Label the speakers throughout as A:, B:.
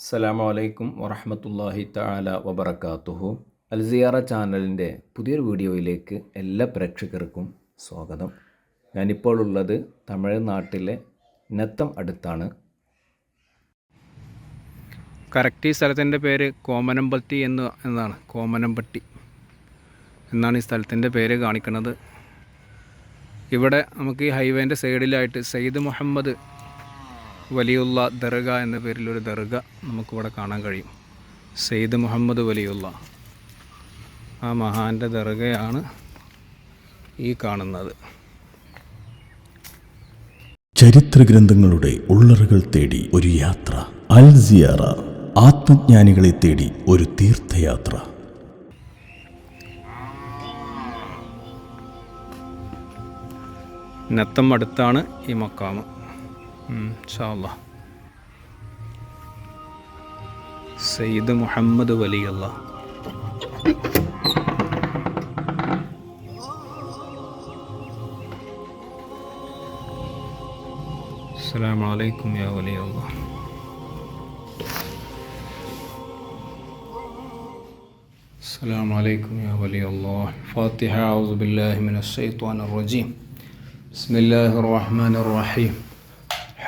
A: അസ്സലാമു അലൈക്കും വറഹമത്തല്ലാഹി തആല വബറകാതുഹു. അൽസിയാറ ചാനലിന്റെ പുതിയൊരു വീഡിയോയിലേക്ക് എല്ലാ പ്രേക്ഷകർക്കും സ്വാഗതം. ഞാനിപ്പോൾ ഉള്ളത് തമിഴ്നാട്ടിലെ നത്തം അടുത്താണ്.
B: കറക്റ്റ് ഈ സ്ഥലത്തിന്റെ പേര് കോമനമ്പട്ടി എന്ന് എന്നാണ്. കോമനമ്പട്ടി എന്നാണ് ഈ സ്ഥലത്തിന്റെ പേര് കാണിക്കുന്നത്. ഇവിടെ നമുക്ക് ഈ ഹൈവേന്റെ സൈഡിലായിട്ട് സയ്യിദ് മുഹമ്മദ് വലിയുള്ള ദർഗ എന്ന പേരിലൊരു ദർഗ നമുക്കിവിടെ കാണാൻ കഴിയും. സെയ്ദ് മുഹമ്മദ് വലിയുള്ള ആ മഹാന്റെ ദർഗയാണ് ഈ കാണുന്നത്.
C: ചരിത്ര ഗ്രന്ഥങ്ങളുടെ ഉള്ളറുകൾ തേടി ഒരു യാത്ര അൽ സിയാറ ആത്മജ്ഞാനികളെ തേടി ഒരു തീർത്ഥയാത്ര.
B: നത്തം അടുത്താണ് ഈ മക്കാമ്. إن شاء الله. سيد محمد ولي الله. السلام عليكم يا ولي الله. السلام عليكم يا ولي الله. فاتحة أعوذ بالله من الشيطان الرجيم. بسم الله الرحمن الرحيم.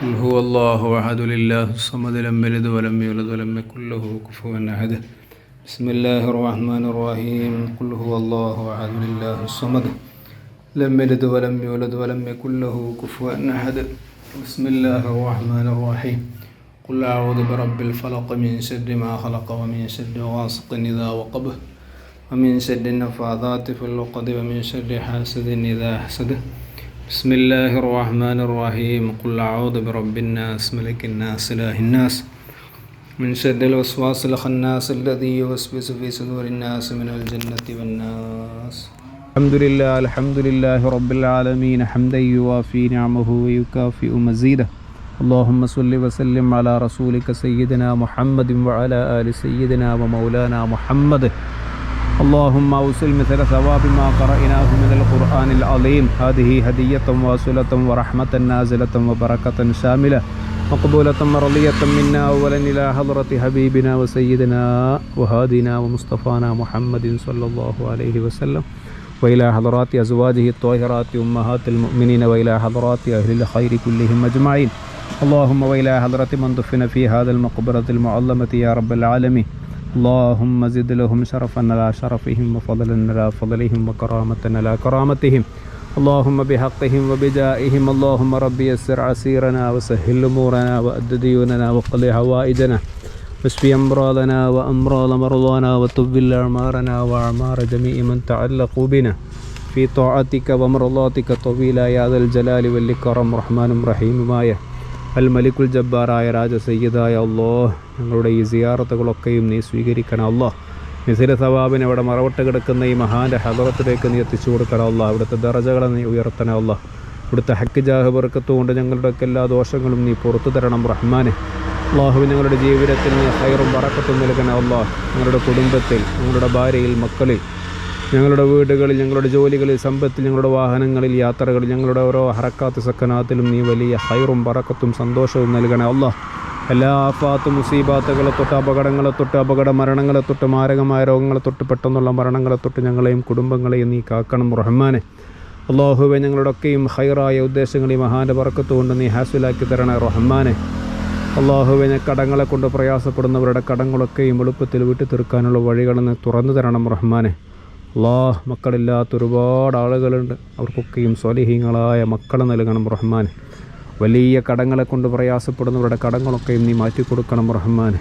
B: قل هو الله أحد لله الصمد لم يلد ولم يولد ولم يكن له كفوا أحد. بسم الله الرحمن الرحيم. قل هو الله أحد لله الصمد لم يلد ولم يولد ولم يكن له كفوا أحد. بسم الله الرحمن الرحيم. قل أعوذ برب الفلق من شر ما خلق ومن شر غاسق إذا وقب ومن شر النفاثات في العقد ومن شر حاسد إذا حسد. بسم الله الرحمن الرحيم قل أعوذ برب الناس ملك الناس إله الناس من شر الوسواس الخناس الذي يوسوس في صدور الناس من الجنة والناس الحمد لله الحمد لله رب العالمين حمدا يوافي نعمه ويكافئ مزيده اللهم صل وسلم على رسولك سيدنا محمد وعلى آل سيدنا ومولانا محمد اللهم أوصل مثل ثواب ما قرأناه من القرآن العظيم. هذه هدية واصلة ورحمة نازلة وبركة شاملة. مقبولة مرضية منا أولا إلى حضرة حبيبنا وسيدنا وهادنا ومصطفانا محمد صلى الله عليه وسلم. وإلى حضرات أزواجه الطاهرات أمهات المؤمنين وإلى حضرات أهل الخير كلهم أجمعين. اللهم وإلى حضرة من دفن في هذا المقبرة المعظمة يا رب العالمين. اللهم زد لهم شرفا على شرفهم وفضلا على فضلهم وكرامة على كرامتهم. اللهم بحقهم وبجائهم اللهم ربي يسر عسيرنا وسهل أمورنا وأد ديوننا وقضي حوائجنا. واشفي أمراضنا وأمراض مرضانا وطول أعمارنا وأعمار جميع من تعلقوا بنا. في طاعتك ومرضاتك طويلا يا ذا الجلال والإكرام. رحمن رحيم. مايه അൽ മലിക്കുൽ ജബ്ബാറായ രാജ സയ്യിദായ അല്ലോ ഞങ്ങളുടെ ഈ സിയാറത്തുകളൊക്കെയും നീ സ്വീകരിക്കണം അല്ലോ നിസിര സവാബിനെ അവിടെ മറവിട്ട് കിടക്കുന്ന ഈ മഹാന്റെ ഹദറത്തിലേക്ക് നീ എത്തിച്ചു കൊടുക്കണം അല്ല അവിടുത്തെ ദറജകളെ നീ ഉയർത്തണം അല്ല ഇവിടുത്തെ ഹക്ക് ജാഹ് ബർക്കത്തുകൊണ്ട് ഞങ്ങളുടെയൊക്കെ എല്ലാ ദോഷങ്ങളും നീ പുറത്തു തരണം റഹ്മാനെ. അള്ളാഹു ഞങ്ങളുടെ ജീവിതത്തിൽ നീ ഹൈറും വറക്കത്തും നൽകണം അല്ല ഞങ്ങളുടെ കുടുംബത്തിൽ ഞങ്ങളുടെ ഭാര്യയിൽ മക്കളിൽ ഞങ്ങളുടെ വീടുകളിൽ ഞങ്ങളുടെ ജോലികളിൽ സമ്പത്തിൽ ഞങ്ങളുടെ വാഹനങ്ങളിൽ യാത്രകളിൽ ഞങ്ങളുടെ ഓരോ ഹറക്കാത്ത് സക്കനാത്തിലും നീ വലിയ ഹൈറും പറക്കത്തും സന്തോഷവും നൽകണേ അള്ളാഹ് എല്ലാ ആഫാത്ത് മുസീബാത്തുകളെ തൊട്ട് അപകടങ്ങളെ തൊട്ട് അപകട മരണങ്ങളെ തൊട്ട് മാരകമായ രോഗങ്ങളെ തൊട്ട് പെട്ടെന്നുള്ള മരണങ്ങളെ തൊട്ട് ഞങ്ങളെയും കുടുംബങ്ങളെയും നീ കാക്കണം റഹ്മാനെ. അള്ളാഹുവെ ഞങ്ങളുടെയൊക്കെയും ഹൈറായ ഉദ്ദേശങ്ങൾ ഈ മഹാന്റെ പറക്കത്തുകൊണ്ട് നീ ഹാസിലാക്കി തരണേ റഹ്മാനെ. അള്ളാഹുവിനെ കടങ്ങളെ കൊണ്ട് പ്രയാസപ്പെടുന്നവരുടെ കടങ്ങളൊക്കെയും എളുപ്പത്തിൽ വിട്ടു തീർക്കാനുള്ള വഴികളെന്ന് തുറന്നു തരണം റഹ്മാനെ. അള്ളാഹ് മക്കളില്ലാത്ത ഒരുപാട് ആളുകളുണ്ട്. അവർക്കൊക്കെയും സ്വലിഹീങ്ങളായ മക്കളെ നൽകണം റഹ്മാൻ. വലിയ കടങ്ങളെ കൊണ്ട് പ്രയാസപ്പെടുന്നവരുടെ കടങ്ങളൊക്കെയും നീ മാറ്റിക്കൊടുക്കണം റഹ്മാൻ.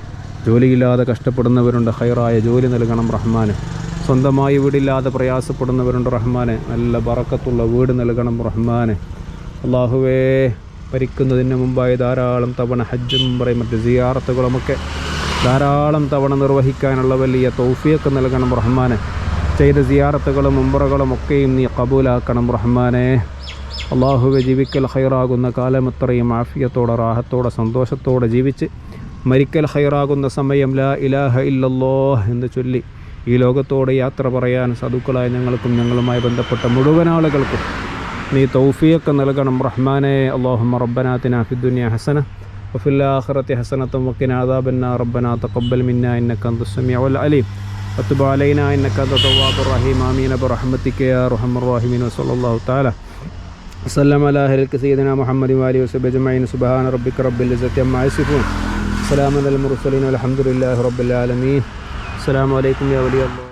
B: ജോലിയില്ലാതെ കഷ്ടപ്പെടുന്നവരുണ്ട് ഹൈറായ ജോലി നൽകണം റഹ്മാൻ. സ്വന്തമായി വീടില്ലാതെ പ്രയാസപ്പെടുന്നവരുണ്ട് റഹ്മാൻ. നല്ല ബറക്കത്തുള്ള വീട് നൽകണം റഹ്മാൻ. അള്ളാഹുവേ ഭരിക്കുന്നതിന് മുമ്പായി ധാരാളം തവണ ഹജ്ജും പറയും മറ്റ് സിയാറത്തുകളുമൊക്കെ ധാരാളം തവണ നിർവഹിക്കാനുള്ള വലിയ തൗഫിയൊക്കെ നൽകണം റഹ്മാനെ ചെയ്ത സിയാറത്തുകളും ഉംറകളും ഒക്കെയും നീ കബൂലാക്കണം റഹ്മാനെ. അള്ളാഹുവെ ജീവിക്കൽ ഹൈറാകുന്ന കാലമത്രയും ആഫിയത്തോടെ റാഹത്തോടെ സന്തോഷത്തോടെ ജീവിച്ച് മരിക്കൽ ഹൈറാകുന്ന സമയം ലാ ഇലാഹ ഇല്ലല്ലോ എന്ന് ചൊല്ലി ഈ ലോകത്തോടെ യാത്ര പറയാൻ സദുക്കളായ ഞങ്ങൾക്കും ഞങ്ങളുമായി ബന്ധപ്പെട്ട മുഴുവൻ ആളുകൾക്കും നീ തൗഫിയൊക്കെ നൽകണം റഹ്മാനെ. അള്ളാഹുമ റബ്ബനാത്തിന ഫിദ്ദുനിയ ഹസന വഫില്ലാഹറത്തി ഹസനത്തും വക്കിനാദാബന്ന റബ്ബനാ തഖബ്ബൽ മിന്ന ഇന്നക അൻത സമീഉൽ അലീം. വത്തുബ് അലൈന എന്നക്കാബ് റഹീം. ആമീൻ. അബ് റഹ്മത്തിക്ക് റഹ്മർ റഹീമീൻ. വസല്ലാഹു താല വസ്ലം അല ഹൽക്ക് സീദന മുഹമ്മദ് വാലി വസുബജമൈൻ സുബാൻ റബ്ബിക് റബ്ബിൽ സത്യം ആസിഫും അസ്സലാമു അൽ മുർസലീൻ. അലഹമുല്ലാ റബ്ബുലാലമീൻ അസ്സാം വലൈക്കും വലിയ